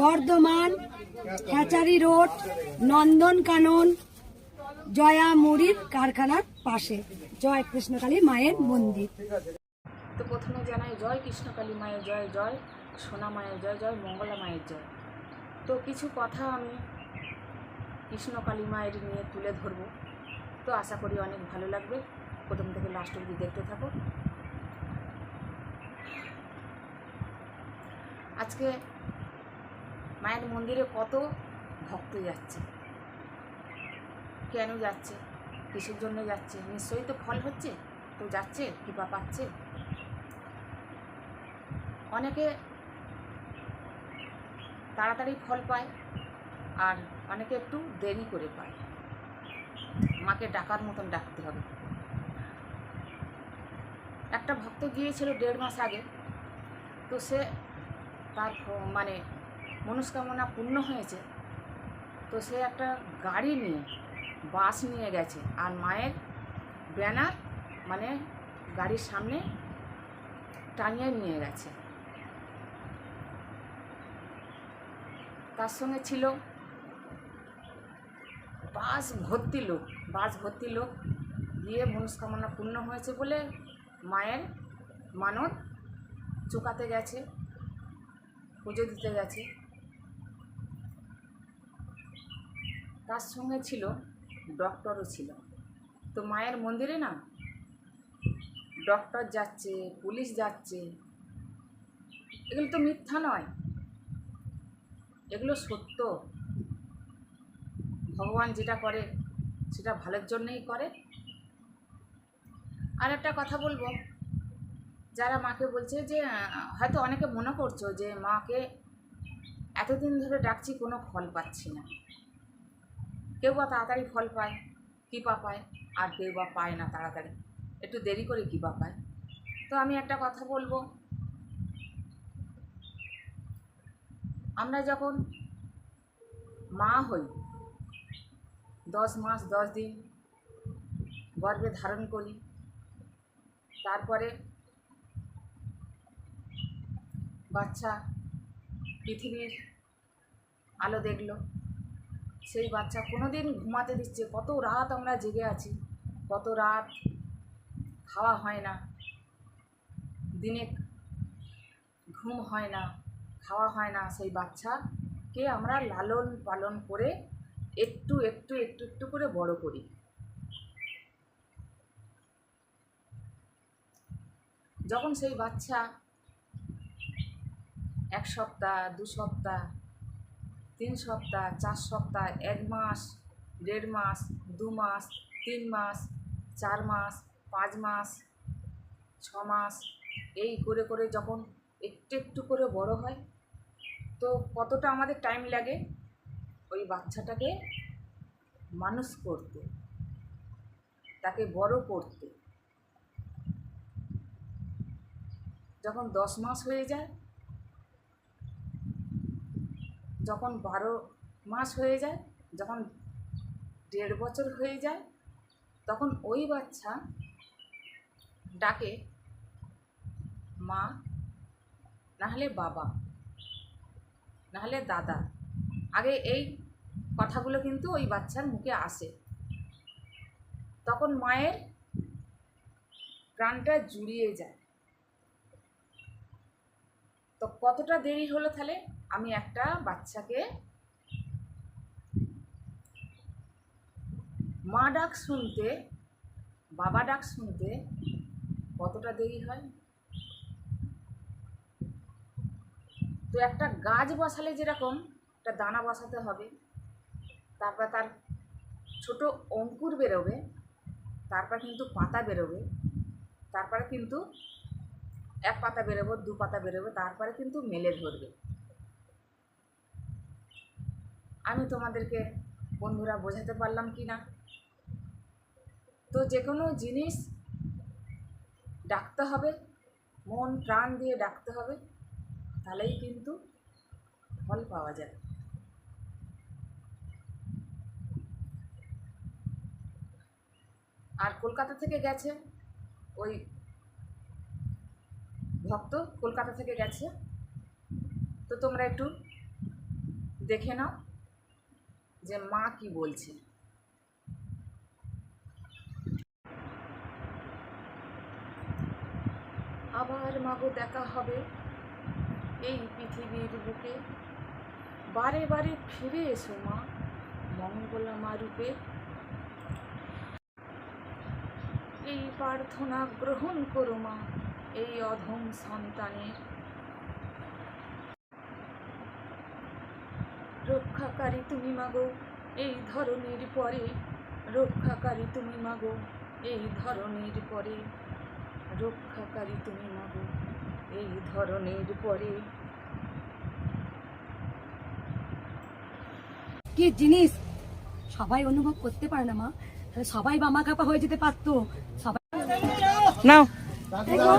Bardhaman, hatchery road Nandan Kanan Jaya মুড়ির কারখানার পাশে। জয় কৃষ্ণকালী মায়ের মন্দির। তো প্রথমে জানাই জয় কৃষ্ণকালী মায়ের জয় জয় সোনা মায়ের জয় জয় মঙ্গলা মায়ের জয়। তো কিছু কথা আমি কৃষ্ণকালী মায়ের নিয়ে তুলে ধরব। তো আশা করি অনেক ভালো লাগবে। প্রথম থেকে লাস্ট অবধি দেখতে থাকো। আজকে মায়ের মন্দিরে কত ভক্ত যাচ্ছে। কেন যাচ্ছে? কিসের জন্য যাচ্ছে? নিশ্চয়ই তো ফল হচ্ছে? তো যাচ্ছে? কৃপা পাচ্ছে? অনেকে তাড়াতাড়ি ফল পায় আর অনেকে একটু দেরি করে পায়। মাকে ডাকার মতন ডাকতে হবে। একটা ভক্ত গিয়েছিল দেড় মাস আগে, তো সে তার মানে মনস্কামনা পূর্ণ হয়েছে। তো সে একটা গাড়ি নিয়ে, বাস নিয়ে গেছে। আর মায়ের ব্যানার মানে গাড়ির সামনে টাঙিয়ে নিয়ে গেছে। তার সঙ্গে ছিল বাস ভর্তি লোক। বাস ভর্তি লোক গিয়ে মনস্কামনা পূর্ণ হয়েছে বলে মায়ের মানত চুকাতে গেছে, পুজো দিতে গেছে। তার সঙ্গে ছিল ডক্টরও ছিল। তো মায়ের মন্দিরে না ডক্টর যাচ্ছে, পুলিশ যাচ্ছে, এগুলো তো মিথ্যা নয়। এগুলো সত্য। ভগবান যেটা করে সেটা ভালোর জন্যই করে। আর একটা কথা বলব, যারা মাকে বলছে যে, হয়তো অনেকে মনে করছ যে, মাকে এতদিন ধরে ডাকছি কোনো ফল পাচ্ছি না। কেউ বা তাড়াতাড়ি ফল পায় কৃপা পায়, আর কেউ বা পায় না তাড়াতাড়ি। একটু দেরি করে কৃপা পায়। তো আমি একটা কথা বলব। আমরা যখন মা হই, দশ মাস, দশ দিন গর্ভে ধারণ করি, তারপরে বাচ্চা পৃথিবীর আলো দেখল সেই বাচ্চা কোনো দিন ঘুমাতে দিচ্ছে। কত রাত আমরা জেগে আছি, কত রাত খাওয়া হয় না, দিনে ঘুম হয় না, খাওয়া হয় না। সেই বাচ্চাকে আমরা লালন পালন করে একটু একটু একটু একটু করে বড় করি। যখন সেই বাচ্চা এক সপ্তাহ, দু সপ্তাহ তিন সপ্তাহ, চার সপ্তাহ, এক মাস, দেড় মাস, দু মাস, তিন মাস, চার মাস, পাঁচ মাস, ছ মাস, এই করে করে যখন একটু একটু করে বড় হয়, তো কতটা আমাদের টাইম লাগে ওই বাচ্চাটাকে মানুষ করতে, তাকে বড় করতে। যখন দশ মাস হয়ে যায় যখন বারো মাস হয়ে যায়, যখন দেড় বছর হয়ে যায়, তখন ওই বাচ্চা ডাকে, মা, নাহলে বাবা, নাহলে দাদা। আগে এই কথাগুলো কিন্তু ওই বাচ্চার মুখে আসে। তখন মায়ের প্রাণটা জুড়িয়ে যায়। তো কতটা দেরি হলো তাহলে? আমি একটা বাচ্চাকে মা ডাক শুনতে, বাবা ডাক শুনতে কতটা দেরি হয়? তো একটা গাছ বসালে যেরকম, একটা দানা বসাতে হবে, তারপর তার ছোট অঙ্কুর বেরোবে, তারপর কিন্তু পাতা বেরোবে, তারপরে কিন্তু এক পাতা বেরোবো, দু পাতা বেরোবে, তারপরে কিন্তু মেলে ধরবে। আমি তোমাদেরকে বন্ধুরা বোঝাতে পারলাম কি না? তো যে কোনো জিনিস ডাকতে হবে, মন, প্রাণ দিয়ে ডাকতে হবে, তাহলেই কিন্তু ফল পাওয়া যায়। আর কলকাতা থেকে গেছে ওই ভক্ত কলকাতা থেকে গেছে, তো তোমরা একটু দেখে নাও। যে মা কি বলছে? আবার মা মাগো দেখা হবে এই পৃথিবীর বুকে। বারে বারে ফিরে এসো মা মঙ্গলা মা রূপে। এই প্রার্থনা গ্রহণ করো মা, এই অধম সন্তানের। রক্ষাকারী তুমি মাগো। এই ধরনের পরে রক্ষাকারী তুমি মাগো। এই ধরনের পরে রক্ষাকারী তুমি মাগো। এই ধরনের পরে কি জিনিস? সবাই অনুভব করতে পারে না মা। তাহলে সবাই বামা কাপা হয়ে যেতে পারতো। সবাই নাও। দেখো